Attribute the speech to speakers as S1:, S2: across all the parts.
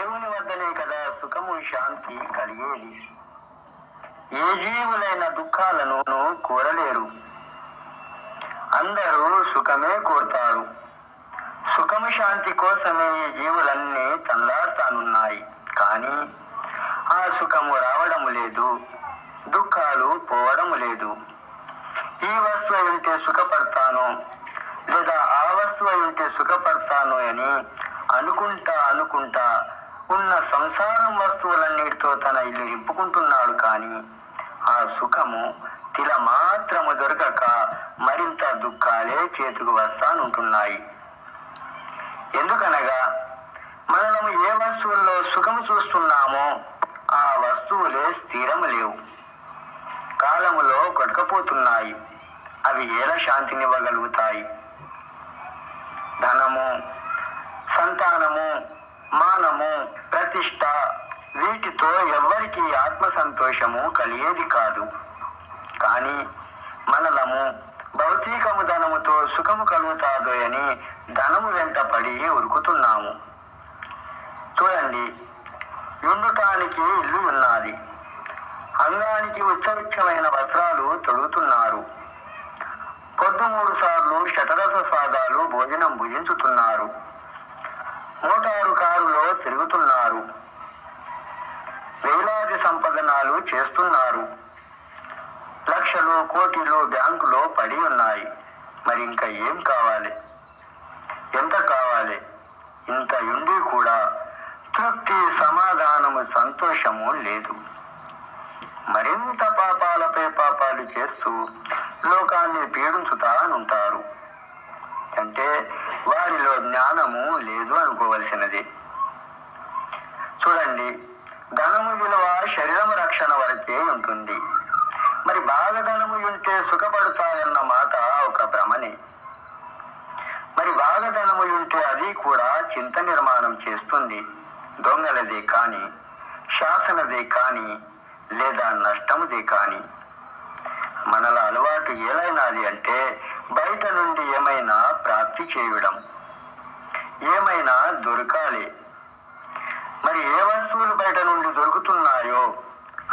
S1: దేవుని వద్దనే కదా సుఖము శాంతి కలిగేది. ఏ జీవులైన దుఃఖాలను కోరలేరు. అందరూ సుఖమే కోరుతారు. సుఖము శాంతి కోసమే ఈ జీవులన్నీ తల్లాడుతానున్నాయి కానీ ఆ సుఖము రావడము లేదు దుఃఖాలు పోవడము లేదు. ఈ వస్తువు ఉంటే సుఖపడతాను లేదా ఆ వస్తువు ఉంటే సుఖపడతాను అని అనుకుంటా అనుకుంటా ఉన్న సంసారం వస్తువులన్నిటితో తన ఇల్లు నింపుకుంటున్నాడు కానీ ఆ సుఖము తిల మాత్రము దొరకక మరింత దుఃఖాలే చేతుకు వస్తానుంటున్నాయి. ఎందుకనగా మనము ఏ వస్తువుల్లో సుఖము చూస్తున్నామో ఆ వస్తువులే స్థిరము లేవు. కాలములో కొట్టుకపోతున్నాయి. అవి ఎలా శాంతినివ్వగలుగుతాయి? ధనము సంతానము మానము ప్రతిష్ట. వీటితో ఎవ్వరికి ఆత్మ సంతోషము కలిగేది కాదు. కానీ మనలము భౌతికము ధనముతో సుఖము కలుగుతాదో అని ధనము వెంట పడి ఉరుకుతున్నాము. చూడండి ఉండటానికి ఇల్లు ఉన్నది. అంగానికి ఉచ్చరిచ్చమైన వస్త్రాలు తొడుగుతున్నారు. పొద్దు మూడు సార్లు శతరస స్వాదాలు భోజనం భుజించుతున్నారు. మోటారు కారులో తిరుగుతున్నారు. వేలాది సంపదనాలు చేస్తున్నారు. లక్షలు కోటిలు బ్యాంకులో పడి ఉన్నాయి. మరి ఇంకా ఏం కావాలి? ఎంత కావాలి? ఇంత ఉండి కూడా తృప్తి సమాధానము సంతోషము లేదు. మరింత పాపాలపై పాపాలు చేస్తూ లోకాన్ని పీడించుతానుంటారు. అంటే వారిలో జ్ఞానము లేదు అనుకోవలసినది. చూడండి ధనము విలువ శరీరం రక్షణ వరకే ఉంటుంది. మరి బాగా ధనము ఉంటే సుఖపడతాయన్న మాట ఒక భ్రమనే. మరి బాగా ధనము ఉంటే అది కూడా చింత నిర్మాణం చేస్తుంది. దొంగలదే కాని శాసనదే కాని లేదా నష్టముదే కాని. మనల అలవాటు ఏలైనది అంటే బయట నుండి ఏమైనా ప్రాప్తి చేయడం. ఏమైనా దొరకాలి. మరి ఏ వస్తువులు బయట నుండి దొరుకుతున్నాయో?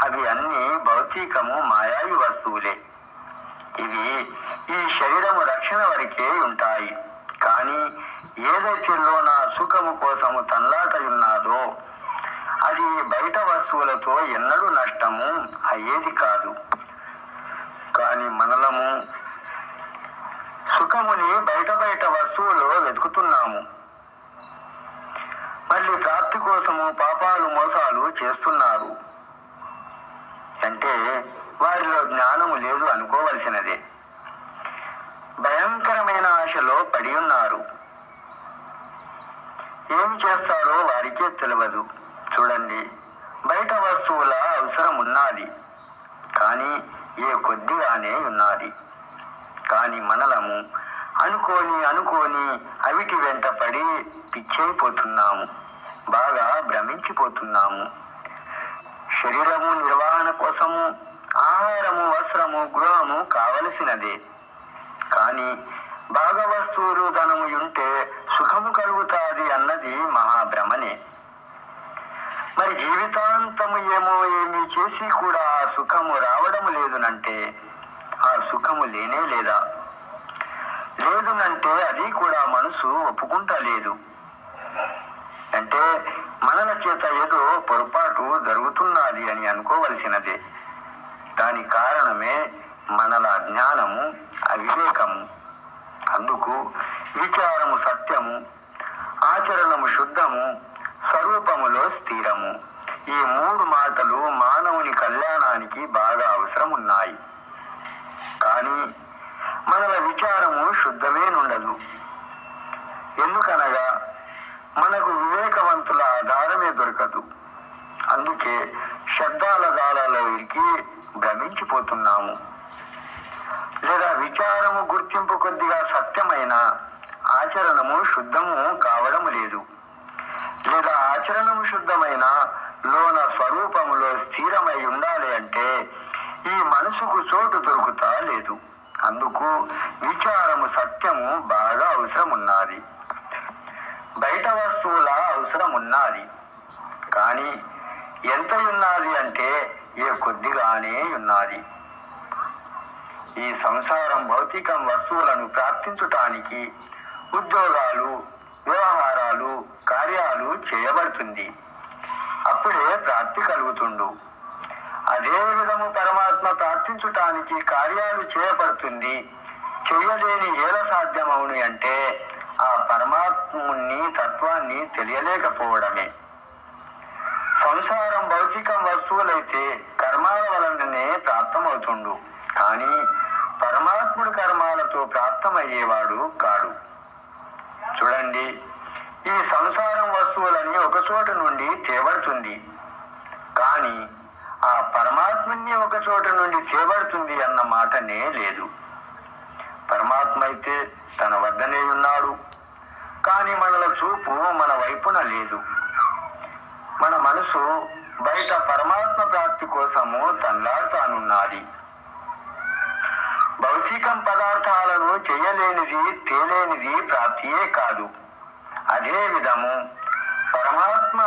S1: అవి అన్ని భౌతికము మాయావి వస్తువులే. ఇవి ఈ శరీరము రక్షణ వరకే ఉంటాయి. కానీ ఏదైతే నా సుఖము కోసము తన్లాటయున్నాదో అది బయట వస్తువులతో ఎన్నడూ నష్టము అయ్యేది కాదు. కానీ మనలము సుఖముని బయట బయట వస్తువులో వెతుకుతున్నాము. మళ్ళీ ప్రాప్తి కోసము పాపాలు మోసాలు చేస్తున్నారు. అంటే వారిలో జ్ఞానము లేదు అనుకోవలసినదే. భయంకరమైన ఆశలో పడి ఉన్నారు. ఏం చేస్తారో వారికే తెలియదు చూడండి బయట వస్తువుల అవసరం ఉన్నది కానీ ఏ కొద్దిగానే ఉన్నది. కాని మనలము అనుకోని అనుకోని అవిటి వెంట పడి పిచ్చైపోతున్నాము. బాగా భ్రమించిపోతున్నాము. శరీరము నిర్వహణ కోసము ఆహారము వస్త్రము గృహము కావలసినదే. కానీ బాగా వస్తువులు ధనము ఉంటే సుఖము కలుగుతాది అన్నది మహాభ్రమనే. మరి జీవితాంతము ఏమో ఏమి చేసి కూడా ఆ సుఖము రావడం లేదునంటే ఆ సుఖము లేనే లేదా? లేదునంటే అది కూడా మనసు ఒప్పుకుంటా లేదు అంటే మనల చేత ఏదో పొరపాటు జరుగుతున్నది అని అనుకోవలసినదే. దాని కారణమే మనల జ్ఞానము అవివేకము. అందుకు విచారము సత్యము ఆచరణము శుద్ధము స్వరూపములో స్థిరము. ఈ మూడు మాటలు మానవుని కళ్యాణానికి బాగా అవసరం ఉన్నాయి కానీ మనల విచారము శుద్ధమే నుండదు ఎందుకనగా మనకు వివేకవంతుల ఆధారమే దొరకదు. అందుకే శబ్దాల దాళాల వీరికి భ్రమించిపోతున్నాము. లేదా విచారము గుర్తింపు కొద్దిగా సత్యమైన ఆచరణము శుద్ధము కావడం లేదు. లేదా ఆచరణము శుద్ధమైన లోన స్వరూపములో స్థిరమై ఉండాలి అంటే ఈ మనసుకు చోటు దొరుకుతా లేదు. అందుకు విచారము సత్యము బాగా అవసరం ఉన్నది బయట వస్తువుల అవసరం ఉన్నది కానీ ఎంత ఉన్నది అంటే ఏ కొద్దిగానే ఉన్నది. ఈ సంసారం భౌతికం వస్తువులను ప్రాప్తించటానికి ఉద్యోగాలు వ్యవహారాలు కార్యాలు చేయబడుతుంది. అప్పుడే ప్రాప్తి కలుగుతుండు. అదే విధము పరమాత్మ ప్రార్థించటానికి కార్యాలు చేయబడుతుంది చెయ్యలేని ఏల సాధ్యమవును అంటే ఆ పరమాత్ముని తత్వాన్ని తెలియలేకపోవడమే. సంసారం భౌతికం వస్తువులైతే కర్మాల వలననే ప్రాప్తమవుతుండు. కానీ పరమాత్ముడు కర్మాలతో ప్రాప్తమయ్యేవాడు కాడు. చూడండి ఈ సంసారం వస్తువులని ఒక చోట నుండి తేబడుతుంది కానీ ఆ పరమాత్మని ఒక చోట నుండి చేబడుతుంది అన్న మాటనే లేదు. పరమాత్మ అయితే తన వద్దనే ఉన్నాడు. కానీ మనల చూపు మన వైపున లేదు. మన మనసు బయట పరమాత్మ ప్రాప్తి కోసము తన్లాడుతానున్నది భౌతికం పదార్థాలను చేయలేనిది తేలేనిది ప్రాప్తియే కాదు. అదే విధము పరమాత్మ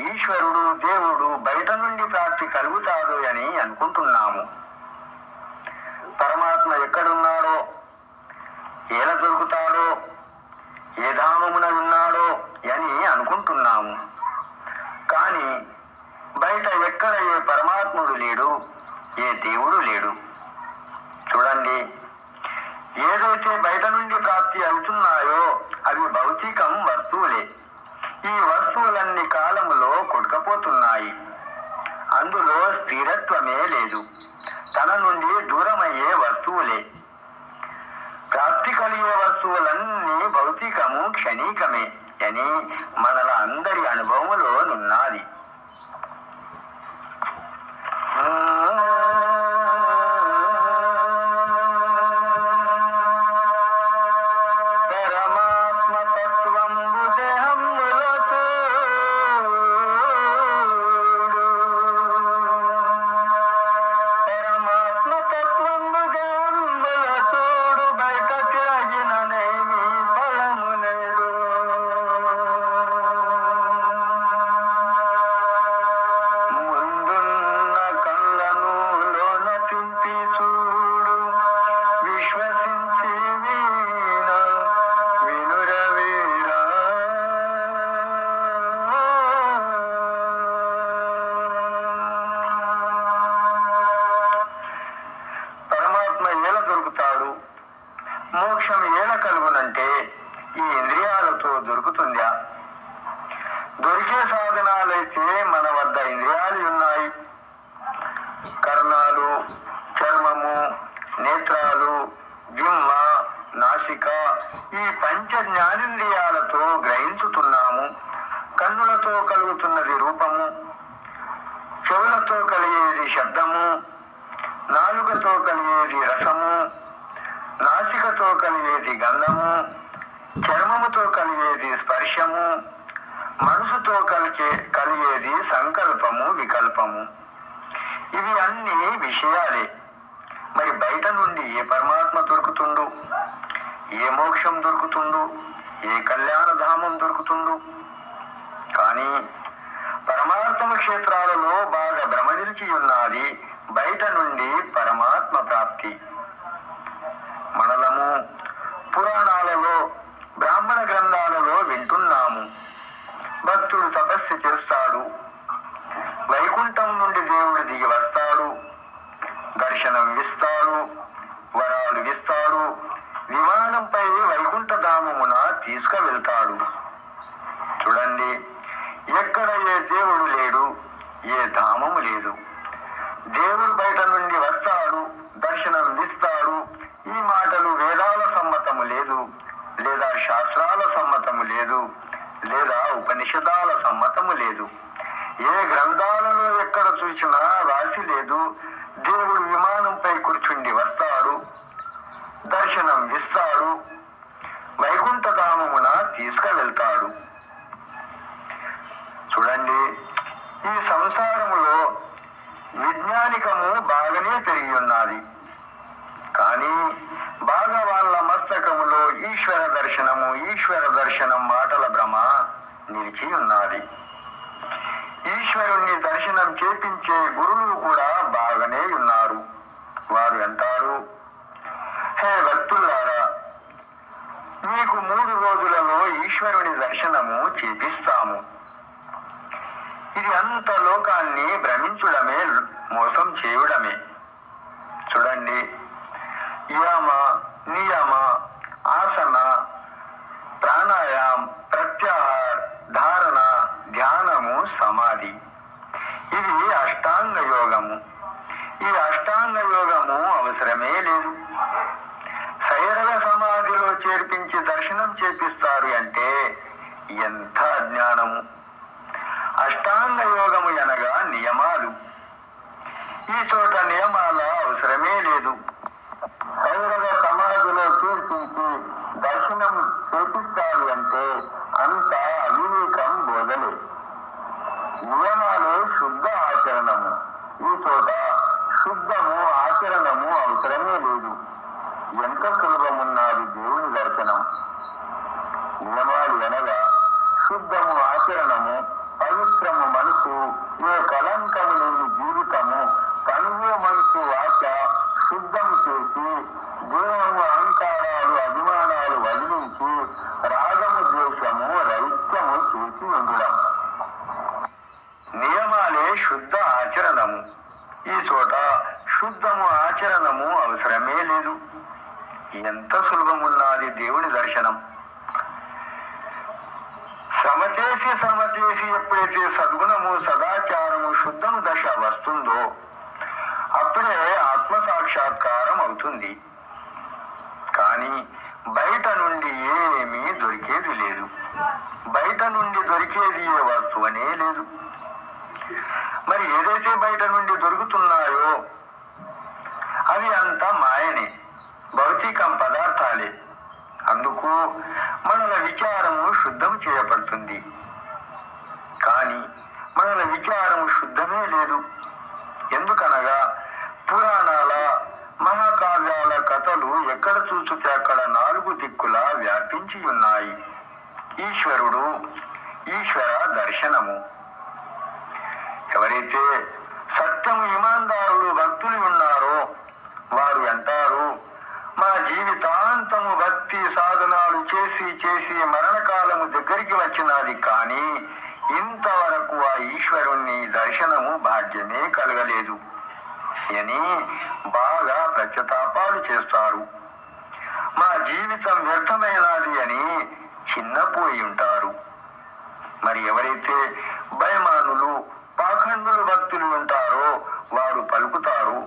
S1: ఈశ్వరుడు దేవుడు బయట నుండి ప్రాప్తి కలుగుతాడు అని అనుకుంటున్నాము. పరమాత్మ ఎక్కడున్నాడో ఎలా దొరుకుతాడో ఏ ధామమున ఉన్నాడో అని అనుకుంటున్నాము. కానీ బయట ఎక్కడ ఏ పరమాత్ముడు లేడు ఏ దేవుడు లేడు. చూడండి ఏదైతే బయట నుండి ప్రాప్తి అవుతున్నాయో అవి భౌతికం వస్తువులే. ఈ వస్తువులన్నీ కాలములో కొట్టుకపోతున్నాయి. అందులో స్థిరత్వమే లేదు. తన నుండి దూరమయ్యే వస్తువులే. ప్రాప్తి కలిగే వస్తువులన్నీ భౌతికము క్షణికమే. అని మనల అందరి అనుభవములో దొరుకుతుందా దొరికే సాధనాలైతే మన వద్ద ఇంద్రియాలు ఉన్నాయి. కర్ణాలు చర్మము నేత్రాలు జిమ్మ నాసిక ఈ పంచ జ్ఞానేంద్రియాలతో గ్రహించుతున్నాము. కన్నులతో కలుగుతున్నది రూపము చెవులతో కలిగేది శబ్దము నాలుకతో కలిగేది రసము నాసికతో కలిగేది గంధము చర్మముతో కలిగేది స్పర్శము మనసుతో కలిగే కలిగేది సంకల్పము వికల్పము. ఇవి అన్ని విషయాలే. మరి బయట నుండి ఏ పరమాత్మ దొరుకుతుండు? ఏ మోక్షం దొరుకుతుండు? ఏ కళ్యాణ ధామం దొరుకుతుండు? కానీ పరమాత్మ క్షేత్రాలలో బాగా భ్రమనిలిచి ఉన్నది బయట నుండి పరమాత్మ ప్రాప్తి. మనలము పురాణాలలో బ్రాహ్మణ గ్రంథాలలో వింటున్నాము. భక్తుడు తపస్సు చేస్తాడు. వైకుంఠం నుండి దేవుడు దిగి వస్తాడు. దర్శనం ఇస్తాడు. వరాలు ఇస్తాడు. విమానంపై వైకుంఠ ధామమున తీసుకువెళ్తాడు. చూడండి ఎక్కడ ఏ దేవుడు లేడు ఏ ధామము లేదు. దేవుడు బయట నుండి వస్తాడు దర్శనం ఇస్తాడు. ఈ మాటలు వేదాల సమ్మతము లేదు. లేదా శాస్త్రాల సమ్మతము లేదు లేదా ఉపనిషదాల సమ్మతము లేదు. ఏ గ్రంథాలలో ఎక్కడ చూసినా రాసి లేదు దేవుడు విమానంపై కూర్చుండి వస్తాడు దర్శనం ఇస్తాడు వైకుంఠధామమున తీసుకువెళ్తాడు చూడండి ఈ సంసారములో విజ్ఞానికము బాగానే పెరిగి ఉన్నది కానీ బాగా వాళ్ళ పుస్తకములో ఈశ్వర దర్శనము ఈశ్వర దర్శనం మాటల భ్రమ నిలిచి ఉన్నది. ఈశ్వరుణ్ణి దర్శనం చేపించే గురువులు కూడా బాగానే ఉన్నారు. వారు అంటారు హే భక్తులారా మీకు మూడు రోజులలో ఈశ్వరుని దర్శనము చేపిస్తాము. ఇది అంత లోకాన్ని భ్రమించడమే మోసం చేయడమే. చూడండి యామా నియమ ఆసన ప్రాణాయామ్ ప్రత్యాహార ధారణ ధ్యానము సమాధి. ఇది అష్టాంగ యోగము. ఈ అష్టాంగ యోగము అవసరమే లేదు. శైరవ సమాధిలో చేర్పించి దర్శనం చేపిస్తారు అంటే ఎంత అజ్ఞానము. అష్టాంగ యోగము అనగా నియమాలు. ఈ చోట నియమాల అవసరమే లేదు. సైరవ సమాధిలో దర్శనం చేపిస్తారు అంటే అంత అవివేకం బోధలే నియమాలే శుద్ధ ఆచరణము. ఈ చోట శుద్ధము ఆచరణము అవసరమే లేదు. ఎంత సులభమున్నది దేవుని దర్శనం? నియమాలు అనగా శుద్ధము ఆచరణము పవిత్రము మనసు ఏ కలంకములు లేని జీవితము కనుగో మనసు వాచ శుద్ధము చేసి దేహము అహంకారాలు అభిమానాలు వదిలించి రాగము ద్వేషము రైత్యము చేసి ఉండడం నియమాలే శుద్ధ ఆచరణము ఈ చోట శుద్ధము ఆచరణము అవసరమే లేదు ఎంత సులభమున్నది దేవుని దర్శనం? శ్రమ చేసి శ్రమ చేసి ఎప్పుడైతే సద్గుణము సదాచారము శుద్ధము దశ వస్తుందో అప్పుడే ఆత్మ సాక్షాత్కారం అవుతుంది. కానీ బయట నుండి ఏమీ దొరికేది లేదు. బయట నుండి దొరికేది ఏ వస్తువనే లేదు. మరి ఏదైతే బయట నుండి దొరుకుతున్నాయో అవి అంతా మాయనే. భౌతికం పదార్థాలే. అందుకు మనల విచారము శుద్ధం చేయబడుతుంది. కానీ మనల విచారము శుద్ధమే లేదు. ఎందుకనగా పురాణాల మహాకావ్యాల కథలు ఎక్కడ చూస్తే అక్కడ నాలుగు దిక్కులా వ్యాపించి ఉన్నాయి. ఈశ్వరుడు ఈశ్వర దర్శనము. ఎవరైతే సత్యము ఇమాందారులు భక్తులు ఉన్నారో వారు అంటారు మా జీవితాంతము భక్తి సాధనాలు చేసి చేసి మరణకాలము దగ్గరికి వచ్చినది కానీ ఇంతవరకు ఆ ఈశ్వరుణ్ణి దర్శనము భాగ్యమే కలగలేదు. అని బాగా ప్రత్యతాపాలు చేస్తారు. మా జీవితం వ్యర్థమైనది అని చిన్నపోయి ఉంటారు. మరి ఎవరైతే భయమానులు పాఖండులు భక్తులు ఉంటారో వారు పలుకుతారు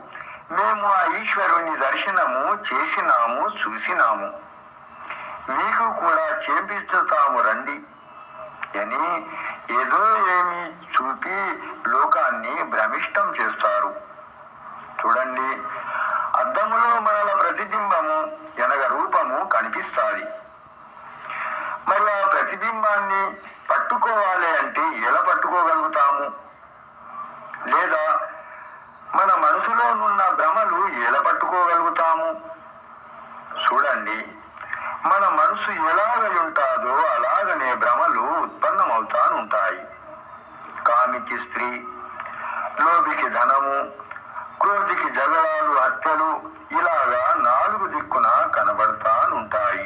S1: మేము ఆ ఈశ్వరుని దర్శనము చేసినాము చూసినాము. మీకు కూడా చేపిస్తాము రండి. అని ఏదో ఏమి చూపి లోకాన్ని భ్రమిష్టం చేస్తారు. చూడండి అద్దములో మనల ప్రతిబింబము ఎనగ రూపము కనిపిస్తాది. మరి ఆ ప్రతిబింబాన్ని పట్టుకోవాలి అంటే ఎలా పట్టుకోగలుగుతాము? లేదా మన మనసులో ఉన్న మనస్సు ఎలాగనుంటాదో అలాగనే భ్రమలు ఉత్పన్నమవుతానుంటాయి. కామికి స్త్రీ లోపికి ధనము క్రోధికి జగలాలు హత్యలు ఇలాగా నాలుగు దిక్కున కనబడతానుంటాయి.